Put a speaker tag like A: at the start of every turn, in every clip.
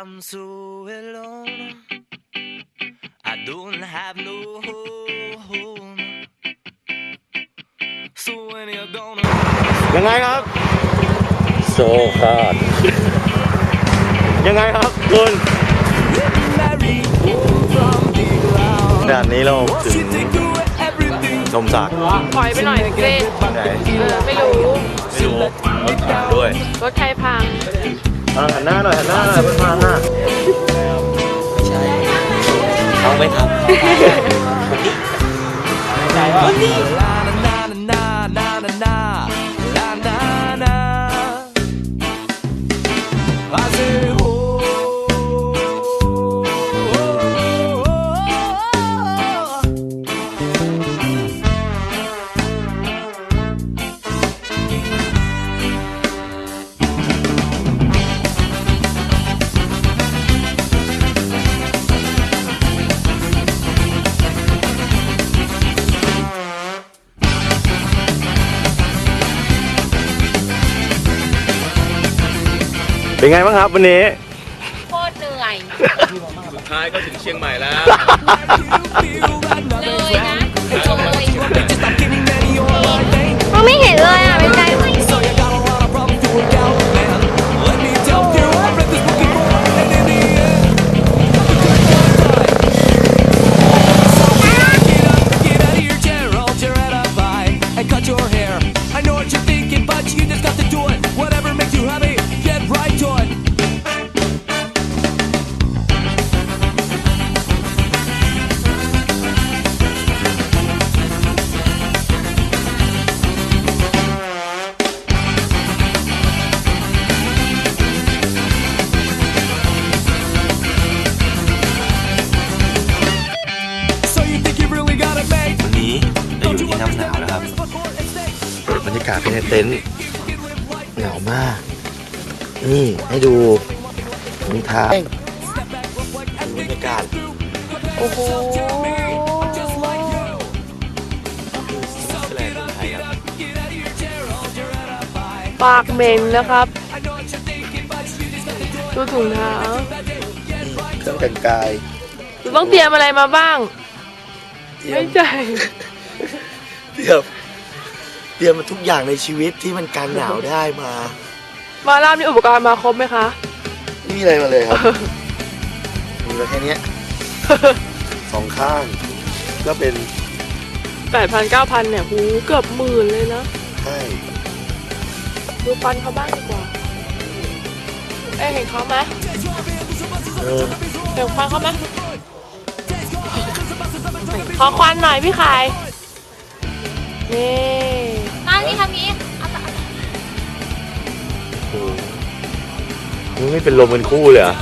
A: I'm so alone. I don't have no home. So when you're gonna
B: ยังไงครับ
C: โซคาด
B: ยังไงครับคุณ
A: marry from the ground?
B: ด่านนี้เราถึง
A: She take away everything.
B: ชมศักดิ์
D: ถอยไปหน่อยสิ
B: ไหน
D: เออไม่รู้
B: ไม่รู้ถามด้วย
D: รถใครพัง
B: อะหันหน้าหน่อยหันหน้าหน่อยเพื่อนมาหน้า
C: เขาไม่ท
A: La na na
B: เป็นไงบ้างครับวันนี้
D: โคตรเหนื่อยำ
C: ท้ายก็ถึงเชียงใหม่แล้ว
D: น้ำ
B: หนาวนะครับเปิดบรรยากาศภายในเต็นท์หนาวมาก นี่ให้ดูรองเท้าดูบรรยากาศ
D: โอ้โห
B: แสดงคนไทยครับ
D: ปากเหม็นนะครับ ดูถุงเท้า
B: เครื่องแต่งกาย
D: ดูต้องเตรียมอะไรมาบ้าง
B: เตรีย
D: ไม่
B: ม
D: ใจ
B: เตรียมเตรียมมาทุกอย่างในชีวิตที่มันกันหนาวได้มา
D: มาล่ามมีอุปกรณ์มาครบไหมคะ
B: ไม่มีอะไรมาเลยครับมีมาแค่เนี้ยสองข้าง ก็เป็น
D: แปดพันเก้าพันเนี่ยหูเกือบหมื่นเลยนะ
B: ใช่
D: ดูฟันเขาบ้างดีกว่า เอ้ยเห็นเขาไหม
B: เออ
D: เห็นควันเขาไหมขอควันหน่อยพี่ขาย นี่
E: มานี่ทำนี้เอาต่อ
B: โอ้โหมันไม่เป็นลมเป็นคู่เลยเหรอะ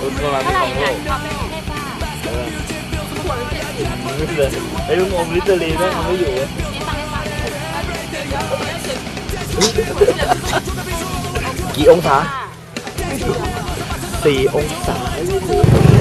B: ชุดประมาณ
E: เท่าไหร่
B: สองโล
E: เนี่ยความไม่ได้ป้า
B: ไอ้ลุงอมลิตเตอรีนแม่งทำไม่อยู่เลย
E: นี่ฟังให้ฟัง
B: กี่องศาสี่องศา
A: Days